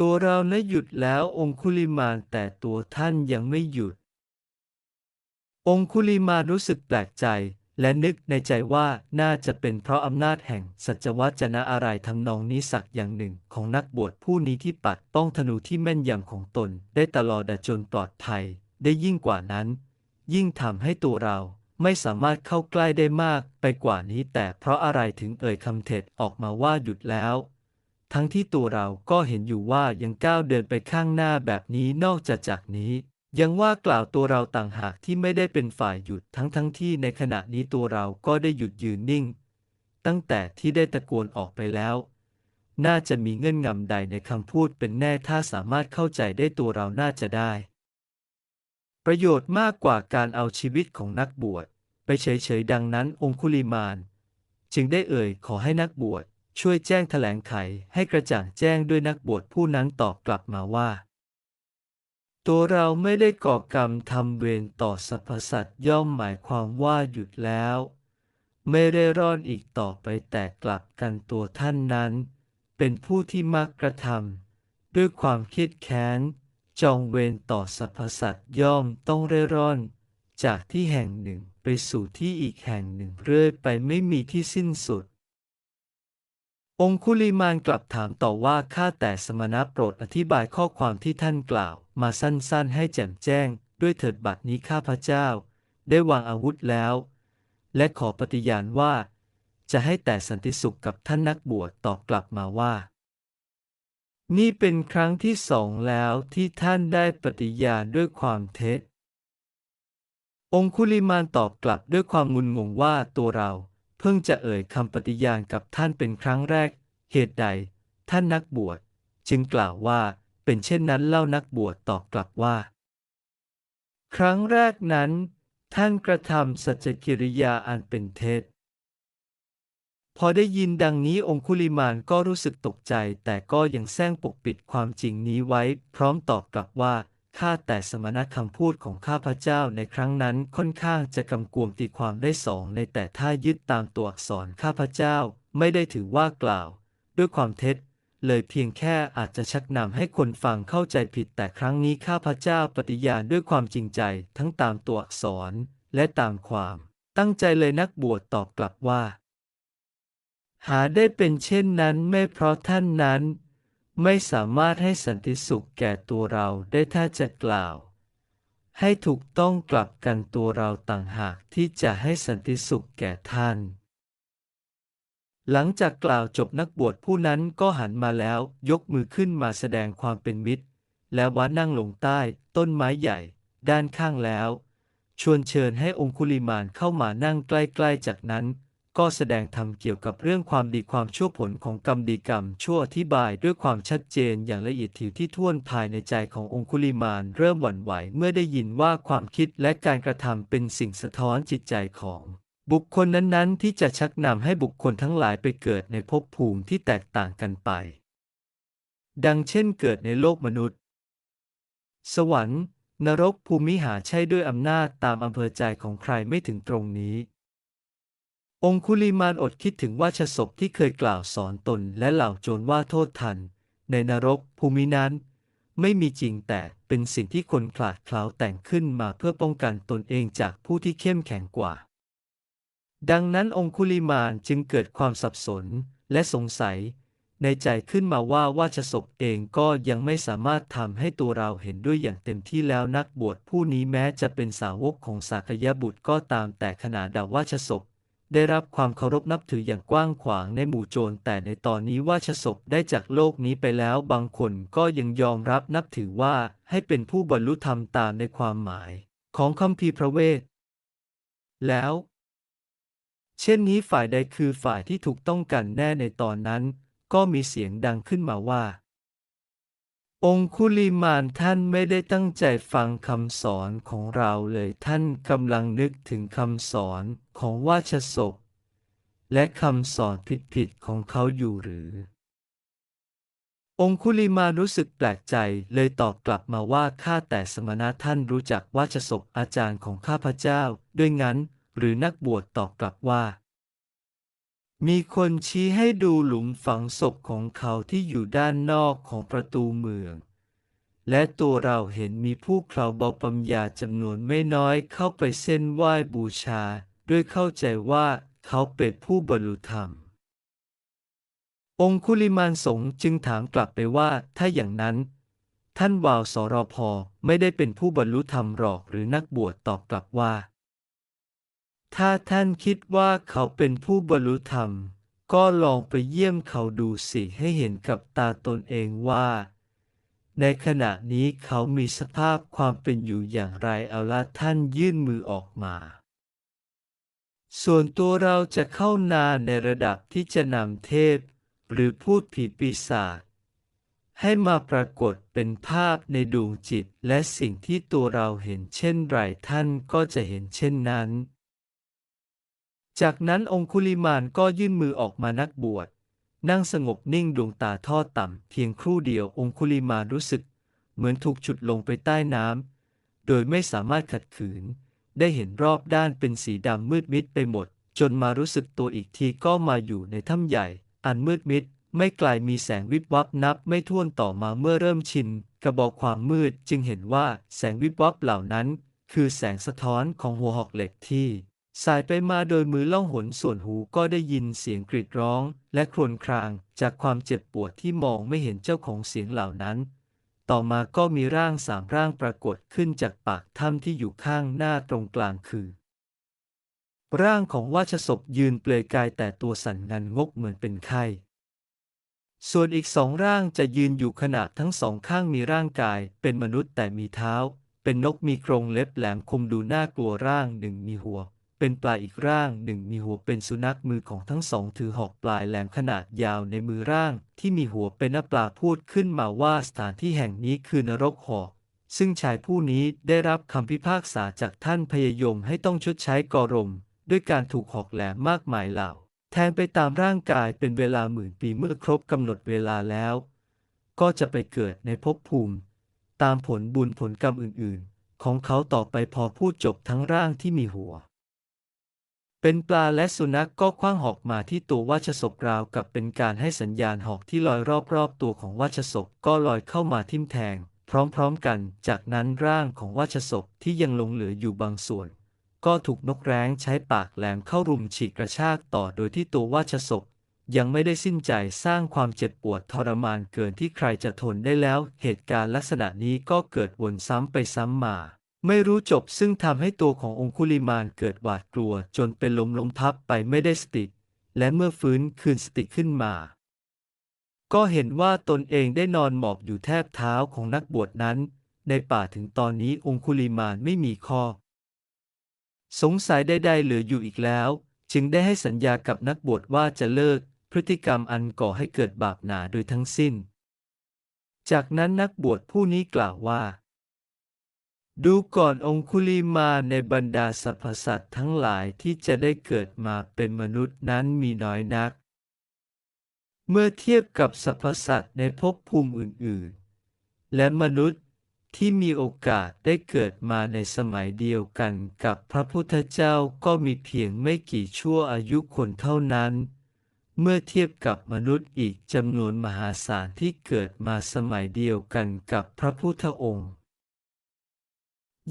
ตัวเรานะหยุดแล้วองคุลิมานแต่ตัวท่านยังไม่หยุด องคุลิมานรู้สึกแปลกใจ และนึกในใจว่าน่าจะเป็นเพราะอำนาจแห่งสัจวัจนะอะไรทำนองนี้สักอย่างหนึ่งของนักบวชผู้นี้ที่ปัดป้องธนูที่แม่นยำของตน ได้ตลอดจนปลอดภัย ได้ยิ่งกว่านั้น ยิ่งทำให้ตัวเราไม่สามารถเข้าใกล้ได้มากไปกว่านี้แต่เพราะอะไรถึงเอ่ยคำเท็จออกมาว่าหยุดแล้ว ทั้งที่ตัวเราก็เห็นอยู่ว่ายังก้าวเดินไปข้างหน้าแบบนี้นอกจากจากนี้ ยังว่ากล่าวตัวเราต่างหากที่ไม่ได้เป็นฝ่ายหยุดทั้งทั้งที่ในขณะนี้ตัวเราก็ได้หยุดยืนนิ่ง ตั้งแต่ที่ได้ตะโกนออกไปแล้ว น่าจะมีเงื่อนงำใดในคำพูดเป็นแน่ถ้าสามารถเข้าใจได้ตัวเราน่าจะได้ ประโยชน์มากกว่าการเอาชีวิตของนักบวชไปเฉยๆดังนั้นองคุลิมาน จึงได้เอ่ยขอให้นักบวช ช่วยแจ้งแถลงไขให้กระจ่างแจ้งด้วยนักบวชผู้นั้นตอบกลับมาว่า ตัวเราไม่ได้ก่อกรรมทำเวรต่อสรรพสัตว์ย่อมหมายความว่าหยุดแล้ว ไม่ได้ร่อนอีกต่อไปแต่กลับกันตัวท่านนั้น เป็นผู้ที่มักกระทำด้วยความคิดแค้น จองเวรต่อสรรพสัตว์ย่อมต้องเร่ร่อน จากที่แห่งหนึ่งไปสู่ที่อีกแห่งหนึ่งเรื่อยไปไม่มีที่สิ้นสุด องคุลิมานกลับถามต่อว่าข้าแต่สมณะโปรดอธิบายข้อความที่ท่านกล่าว มาสั้นๆให้แจ่มแจ้ง ด้วยเถิดบัดนี้ข้าพระเจ้า ได้วางอาวุธแล้ว และขอปฏิญาณว่า จะให้แต่สันติสุขกับท่านนักบวชตอบกลับมาว่า นี่เป็นครั้งที่สองแล้วที่ท่านได้ปฏิญาณด้วยความเท็จ องคุลิมานตอบกลับด้วยความงุนงงว่าตัวเรา เพิ่งจะเอ่ยคำปฏิญาณกับท่านเป็นครั้งแรก เหตุใด ท่านนักบวช จึงกล่าวว่าเป็นเช่นนั้นเล่านักบวชตอบกลับว่า ครั้งแรกนั้น ท่านกระทำสัจกิริยาอันเป็นเท็จพอได้ยินดังนี้องคุลิมานก็รู้สึกตกใจ แต่ก็ยังแซงปกปิดความจริงนี้ไว้ พร้อมตอบกลับว่า ข้าแต่สมณะคำพูดของข้าพระเจ้าในครั้งนั้นค่อนข้างจะกำกวมตีความได้สองในแต่ถ้ายึดตามตัวอักษรข้าพระเจ้าไม่ได้ถือว่ากล่าว ด้วยความเท็จ เลยเพียงแค่อาจจะชักนำให้คนฟังเข้าใจผิดแต่ครั้งนี้ข้าพระเจ้าปฏิญาณด้วยความจริงใจทั้งตามตัวอักษรและตามความ ตั้งใจเลยนักบวชตอบกลับว่า หาได้เป็นเช่นนั้นไม่เพราะท่านนั้น ไม่สามารถให้สันติสุขแก่ตัวเราได้ถ้าจะกล่าว ให้ถูกต้องกลับกันตัวเราต่างหากที่จะให้สันติสุขแก่ท่าน หลังจากกล่าวจบนักบวชผู้นั้นก็หันมาแล้วยกมือขึ้นมาแสดงความเป็นมิตร และวัดนั่งลงใต้ต้นไม้ใหญ่ ด้านข้างแล้ว ชวนเชิญให้องคุลิมานเข้ามานั่งใกล้ๆจากนั้น ก็แสดงธรรมเกี่ยวกับเรื่องความดีความชั่วผลของกรรมดีกรรมชั่วอธิบายด้วยความชัดเจนอย่างละเอียดถี่ที่ท่วนภายในใจขององคุลิมานเริ่มหวั่นไหวเมื่อได้ยินว่าความคิดและการกระทำเป็นสิ่งสะท้อนจิตใจของบุคคลนั้นๆ ที่จะชักนำให้บุคคลทั้งหลายไปเกิดในภพภูมิที่แตกต่างกันไป ดังเช่นเกิดในโลกมนุษย์ สวรรค์ นรกภูมิหาใช่ด้วยอำนาจตามอำเภอใจของใครไม่ถึงตรงนี้ องคุลิมานอดคิดถึงว่าชศพที่เคยกล่าวสอนตนและเหล่าโจรว่าโทษทัน ในนรกภูมินั้น ไม่มีจริงแต่เป็นสิ่งที่คนขลาดเคล้าแต่งขึ้นมาเพื่อป้องกันตนเองจากผู้ที่เข้มแข็งกว่า ดังนั้นองคุลิมานจึงเกิดความสับสนและสงสัย ในใจขึ้นมาว่าว่าชศพเองก็ยังไม่สามารถทำให้ตัวเราเห็นด้วยอย่างเต็มที่แล้วนักบวชผู้นี้แม้จะเป็นสาวกของสากยบุตรก็ตามแต่ขณะดาว่าชศพ ได้รับความเคารพนับถืออย่างกว้างขวางในหมู่โจรแต่ในตอนนี้ว่าชศพได้จากโลกนี้ไปแล้วบางคนก็ยังยอมรับนับถือว่าให้เป็นผู้บรรลุธรรมตามในความหมาย ของคัมภีพระเวท แล้ว เช่นนี้ฝ่ายใดคือฝ่ายที่ถูกต้องกันแน่ในตอนนั้น ก็มีเสียงดังขึ้นมาว่า องคุลิมานท่านไม่ได้ตั้งใจฟังคำสอนของเราเลยท่านกำลังนึกถึงคำสอนของวาชศพและคำสอนผิดๆของเขาอยู่หรือ องคุลิมานรู้สึกแปลกใจเลยตอบกลับมาว่าข้าแต่สมณะท่านรู้จักวาชศพอาจารย์ของข้าพเจ้า ด้วยงั้น หรือนักบวชตอบกลับว่า มีคนชี้ให้ดูหลุมฝังศพของเขาที่อยู่ด้านนอกของประตูเมือง และตัวเราเห็นมีผู้เคราบาปัญญาจำนวนไม่น้อยเข้าไปเส้นไหว้บูชา ด้วยเข้าใจว่าเขาเป็นผู้บรรลุธรรม องคุลิมานสงฆ์จึงถามกลับไปว่า ถ้าอย่างนั้น ท่านวาวสรพไม่ได้เป็นผู้บรรลุธรรมหรอกหรือนักบวชตอบกลับว่า ถ้าท่านคิดว่าเขาเป็นผู้บรรลุธรรม ก็ลองไปเยี่ยมเขาดูสิให้เห็นกับตาตนเองว่า ในขณะนี้เขามีสภาพความเป็นอยู่อย่างไรเอาละท่านยื่นมือออกมา ส่วนตัวเราจะเข้านาในระดับที่จะนำเทพ หรือพูดผีปีศาจให้มาปรากฏเป็นภาพในดวงจิตและสิ่งที่ตัวเราเห็นเช่นไรท่านก็จะเห็นเช่นนั้น จากนั้นองคุลิมานก็ยื่นมือออกมานักบวช นั่งสงบนิ่งดวงตาทอดต่ำ เพียงครู่เดียวองคุลิมานรู้สึก เหมือนถูกฉุดลงไปใต้น้ำโดยไม่สามารถขัดขืน ได้เห็นรอบด้านเป็นสีดำมืดมิดไปหมด จนมารู้สึกตัวอีกทีก็มาอยู่ในถ้ำใหญ่ อันมืดมิด ไม่ไกลมีแสงวิบวับนับไม่ถ้วนต่อมาเมื่อเริ่มชินกระบอกความมืดจึงเห็นว่าแสงวิบวับเหล่านั้น คือแสงสะท้อนของหัวหอกเหล็กที่ สายไปมาโดยมือล่องหนส่วนหูก็ได้ยินเสียงกรีดร้อง และครวญครางจากความเจ็บปวดที่มองไม่เห็นเจ้าของเสียงเหล่านั้น ต่อมาก็มีร่างสามร่างปรากฏขึ้นจากปากถ้ำที่อยู่ข้างหน้าตรงกลางคือ ร่างของราชศพยืนเปลือยกายแต่ตัวสั่นงันงกเหมือนเป็นไข้ส่วนอีกสองร่างจะยืนอยู่ขนาดทั้งสองข้างมีร่างกาย เป็นมนุษย์แต่มีเท้า เป็นนกมีกรงเล็บแหลมคมดูน่ากลัวร่างหนึ่งมีหัว เป็นปลาอีกร่างหนึ่งมีหัวเป็นสุนัขมือของทั้งสองถือหอกปลายแหลมขนาดยาวในมือร่าง ที่มีหัวเป็นนปลาพูดขึ้นมาว่าสถานที่แห่งนี้คือนรกหอกซึ่งชายผู้นี้ได้รับคำพิพากษาจากท่านพยยมให้ต้องชดใช้กอรม ด้วยการถูกหอกแหลมมากมายเหล่า แทงไปตามร่างกายเป็นเวลาหมื่นปีเมื่อครบกำหนดเวลาแล้ว ก็จะไปเกิดในภพภูมิ ตามผลบุญผลกรรมอื่นๆ ของเขาต่อไปพอพูดจบทั้งร่างที่มีหัว เป็นปลาและสุนัขกก็คว้างหอกมาที่ตัววัชศพราวกับเป็นการให้สัญญาณหอกที่ลอยรอบๆตัวของวัชศพก็ลอยเข้ามาทิ่มแทง พร้อมๆกัน จากนั้นร่างของวัชศพที่ยังหลงเหลืออยู่บางส่วน ก็ถูกนกแร้งใช้ปากแหลมเข้ารุมฉีกกระชากต่อโดยที่ตัววัชศพยังไม่ได้สิ้นใจสร้างความเจ็บปวดทรมานเกินที่ใครจะทนได้แล้ว เหตุการณ์ลักษณะนี้ก็เกิดวนซ้ำไปซ้ำมา ไม่รู้จบซึ่งทำให้ตัวขององคุลิมานเกิดหวาดกลัวจนเป็นลมล้มพับไปไม่ได้สติ และเมื่อฟื้นคืนสติขึ้นมา ก็เห็นว่าตนเองได้นอนหมอบอยู่แทบเท้าของนักบวชนั้น ในป่าถึงตอนนี้องคุลิมานไม่มีข้อ สงสัยใดๆเหลืออยู่อีกแล้ว จึงได้ให้สัญญากับนักบวชว่าจะเลิกพฤติกรรมอันก่อให้เกิดบาปหนาโดยทั้งสิ้น จากนั้นนักบวชผู้นี้กล่าวว่า ดูก่อนองคุลิมาในบรรดาสรรพสัตว์ทั้งหลายที่จะได้เกิดมาเป็นมนุษย์นั้นมีน้อยนัก เมื่อเทียบกับสรรพสัตว์ในภพภูมิอื่น ๆ และมนุษย์ที่มีโอกาสได้เกิดมาในสมัยเดียวกันกับพระพุทธเจ้าก็มีเพียงไม่กี่ชั่วอายุคนเท่านั้น เมื่อเทียบกับมนุษย์อีกจำนวนมหาศาลที่เกิดมาสมัยเดียวกันกับพระพุทธองค์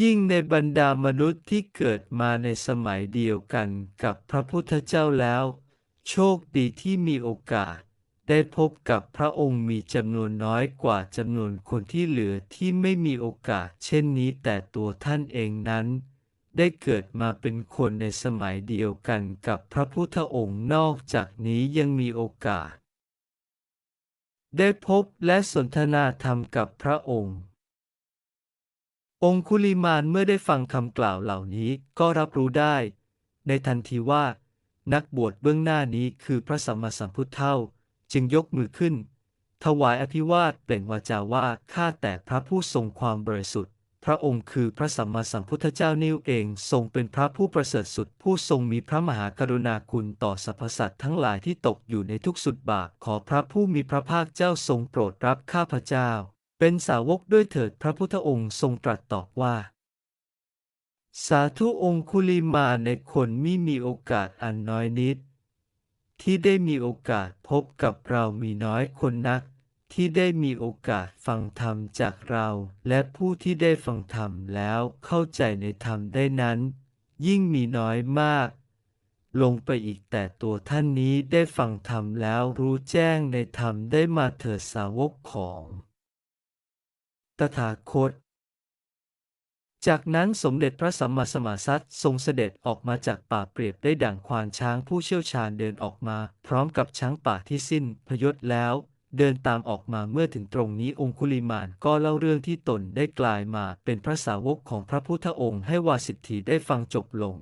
ยิ่งในบรรดามนุษย์ที่เกิดมาในสมัยเดียวกันกับพระพุทธเจ้าแล้ว โชคดีที่มีโอกาส ได้พบกับพระองค์มีจำนวนน้อยกว่าจำนวนคนที่เหลือที่ไม่มีโอกาสเช่นนี้แต่ตัวท่านเองนั้น ได้เกิดมาเป็นคนในสมัยเดียวกันกับพระพุทธองค์นอกจากนี้ยังมีโอกาส ได้พบและสนทนาธรรมกับพระองค์ องคุลิมานเมื่อได้ฟังคำกล่าวเหล่านี้ก็รับรู้ได้ ในทันทีว่า นักบวชเบื้องหน้านี้คือพระสัมมาสัมพุทธเท่าจึงยกมือขึ้น ถวายอภิวาทเปล่งวาจาว่าข้าแต่พระผู้ทรงความบริสุทธิ์ พระองค์คือพระสัมมาสัมพุทธเจ้านิ่วเองทรงเป็นพระผู้ประเสริฐสุด ผู้ทรงมีพระมหากรุณาคุณต่อสรรพสัตว์ทั้งหลายที่ตกอยู่ในทุกสุดบาปขอพระผู้มีพระภาคเจ้าทรงโปรดรับข้าพเจ้า เป็นสาวกด้วยเถิดพระพุทธองค์ทรงตรัสตอบว่า สาธุองคุลิมาในคนมิมีโอกาสอันน้อยนิด ที่ได้มีโอกาสพบกับเรามีน้อยคนนัก ที่ได้มีโอกาสฟังธรรมจากเรา และผู้ที่ได้ฟังธรรมแล้วเข้าใจในธรรมได้นั้น ยิ่งมีน้อยมากลงไปอีกแต่ตัวท่านนี้ได้ฟังธรรมแล้วรู้แจ้งในธรรมได้มาเถิดสาวกของ ตถาคต จากนั้นสมเด็จพระสัมมาสัมมาสัตว์ทรงเสด็จออกมาจากป่าเปรียบได้ดั่งควานช้างผู้เชี่ยวชาญเดินออกมา พร้อมกับช้างป่าที่สิ้นพยศแล้ว เดินตามออกมาเมื่อถึงตรงนี้องคุลิมานก็เล่าเรื่องที่ตนได้กลายมาเป็นพระสาวกของพระพุทธองค์ให้วาสิทธีได้ฟังจบลง